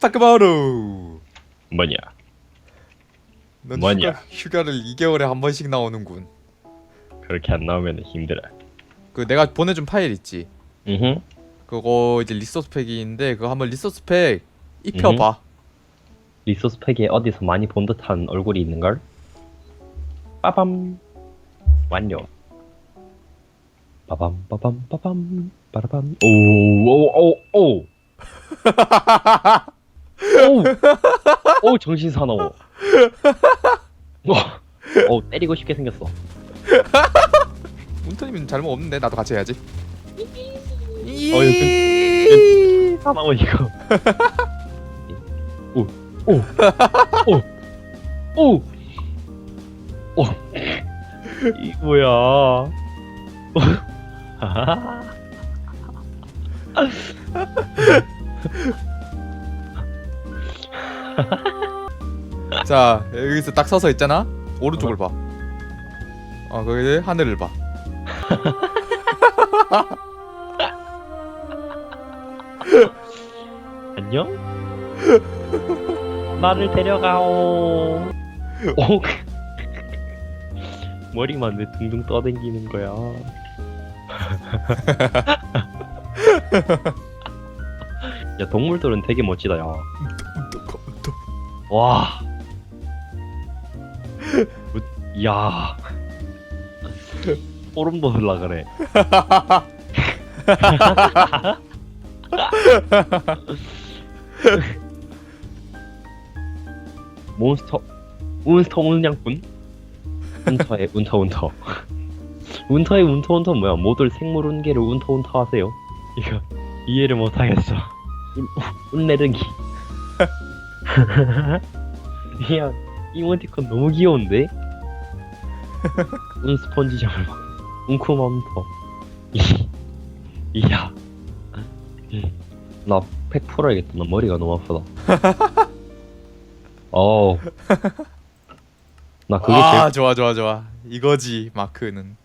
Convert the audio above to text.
파크바로. 뭐냐? 넌 뭐냐? 휴가, 휴가를 2개월에 한 번씩 나오는군. 그렇게 안 나오면 힘들어. 그 내가 보내준 파일 있지. 응. 그거 이제 리소스 팩인데 그거 한번 리소스 팩 입혀봐. 리소스 팩에 어디서 많이 본 듯한 얼굴이 있는 걸? 빠밤. 완료. 빠밤 빠밤 빠밤 빠라밤. 오오오 오. 오. 오. 오 정신 사나워. 오. 오 때리고 싶게 생겼어. 운터님은 잘못 없는데 나도 같이 해야지. 어, 이거 사나워 이거. 오. 오. 오. 오. 오. 이 뭐야? 자 여기서 딱 서서 있잖아. 오른쪽을 봐. 어 거기 하늘을 봐. 안녕? 나를 데려가오. 오. 머리만 왜 둥둥 떠댕기는 거야? 야 동물들은 되게 멋지다 야. 와. 우- 야. 소름 돋을라 그래. 몬스터 몬스터 운양꾼? 운터의 운터 운터. 운터의 운터 운터 뭐야? 모두 생물 운계를 운터 운터 하세요. 이거 이해를 못하겠어. 운- 운내르기 야 이모티콘 너무 귀여운데? 운 스펀지 정말 운쿠맘터 이야. 나 팩 풀어야겠다. 나 머리가 너무 아프다. 어우. 나 그게 제일 아 좋아 좋아 좋아. 이거지 마크는.